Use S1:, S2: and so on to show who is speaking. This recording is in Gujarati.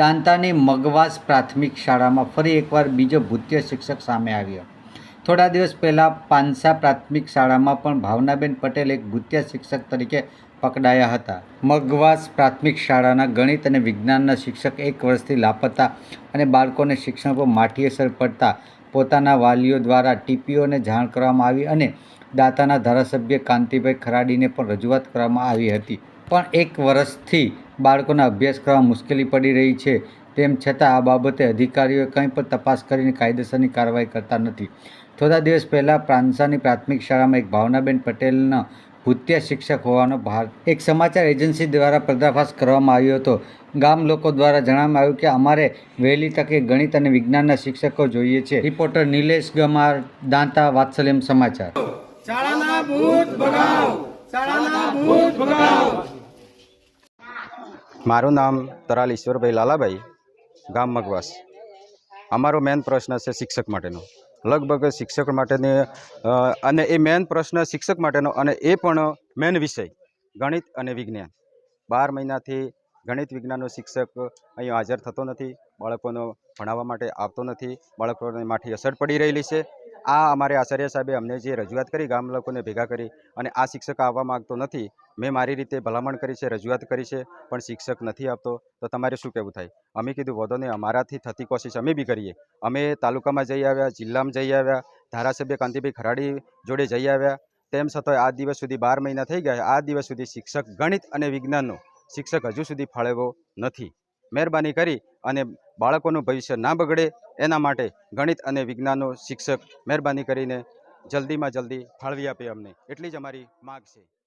S1: દાંતાની મગવાસ પ્રાથમિક શાળામાં ફરી એકવાર બીજો ભૂતિય શિક્ષક સામે આવ્યો. થોડા દિવસ પહેલાં પાનસા પ્રાથમિક શાળામાં પણ ભાવનાબેન પટેલ એક ભૂત્ય શિક્ષક તરીકે પકડાયા હતા. મગવાસ પ્રાથમિક શાળાના ગણિત અને વિજ્ઞાનના શિક્ષક એક વર્ષથી લાપતા અને બાળકોને શિક્ષણ પર માઠી અસર પડતા પોતાના વાલીઓ દ્વારા ટીપીઓને જાણ કરવામાં આવી અને દાતાના ધારાસભ્ય કાંતિભાઈ ખરાડીને પણ રજૂઆત કરવામાં આવી હતી. પણ એક વર્ષથી બાળકોના અભ્યાસ કરવા મુશ્કેલી પડી રહી છે. તેમ છતાં આ બાબતે અધિકારીઓએ કંઈ પણ તપાસ કરીને કાયદેસરની કાર્યવાહી કરતા નથી. થોડા દિવસ પહેલાં પ્રાંસાની પ્રાથમિક શાળામાં એક ભાવનાબેન પટેલના ભૂત્ય શિક્ષક હોવાનો ભાર એક સમાચાર એજન્સી દ્વારા પર્દાફાશ કરવામાં આવ્યો હતો. ગામ લોકો દ્વારા જણાવવામાં આવ્યું કે અમારે વહેલી તકે ગણિત અને વિજ્ઞાનના શિક્ષકો જોઈએ છે. રિપોર્ટર નિલેશ ગમાર, દાંતા, વાત્સલ્યમ સમાચાર.
S2: શાળાના ભૂત ભગાવ! શાળાના ભૂત ભગાવ!
S3: મારું નામ તરાલ ઈશ્વરભાઈ લાલાભાઈ, ગામ મગવાસ. અમારો મેન પ્રશ્ન છે શિક્ષક માટેનો. લગભગ શિક્ષક માટેની અને એ મેન પ્રશ્ન શિક્ષક માટેનો અને એ પણ મેન વિષય, ગણિત અને વિજ્ઞાન. બાર મહિનાથી ગણિત વિજ્ઞાનનો શિક્ષક અહીં હાજર થતો નથી, બાળકોનો ભણાવવા માટે આવતો નથી, બાળકોને માઠી અસર પડી રહેલી છે. આ અમારે આચાર્ય સાહેબે અમને જે રજૂઆત કરી, ગામ લોકોને ભેગા કરી અને આ શિક્ષક આવવા માગતો નથી, મેં મારી રીતે ભલામણ કરી છે, રજૂઆત કરી છે, પણ શિક્ષક નથી આપતો, તો તમારે શું કહેવું થાય? અમે કીધું વધો ને અમારાથી થતી કોશિશ અમે બી કરીએ. અમે તાલુકામાં જઈ આવ્યા, જિલ્લામાં જઈ આવ્યા, ધારાસભ્ય કાંતિભાઈ ખરાડી જોડે જઈ આવ્યા. તેમ છતાં આ દિવસ સુધી બાર મહિના થઈ ગયા, આ દિવસ સુધી શિક્ષક ગણિત અને વિજ્ઞાનનો શિક્ષક હજુ સુધી ફાળવ્યો નથી. મહેરબાની કરી અને બાળકોનું ભવિષ્ય ના બગડે એના માટે ગણિત અને વિજ્ઞાનનો શિક્ષક મહેરબાની કરીને જલ્દીમાં જલ્દી ફાળવી આપે અમને. એટલી જ અમારી માગ છે.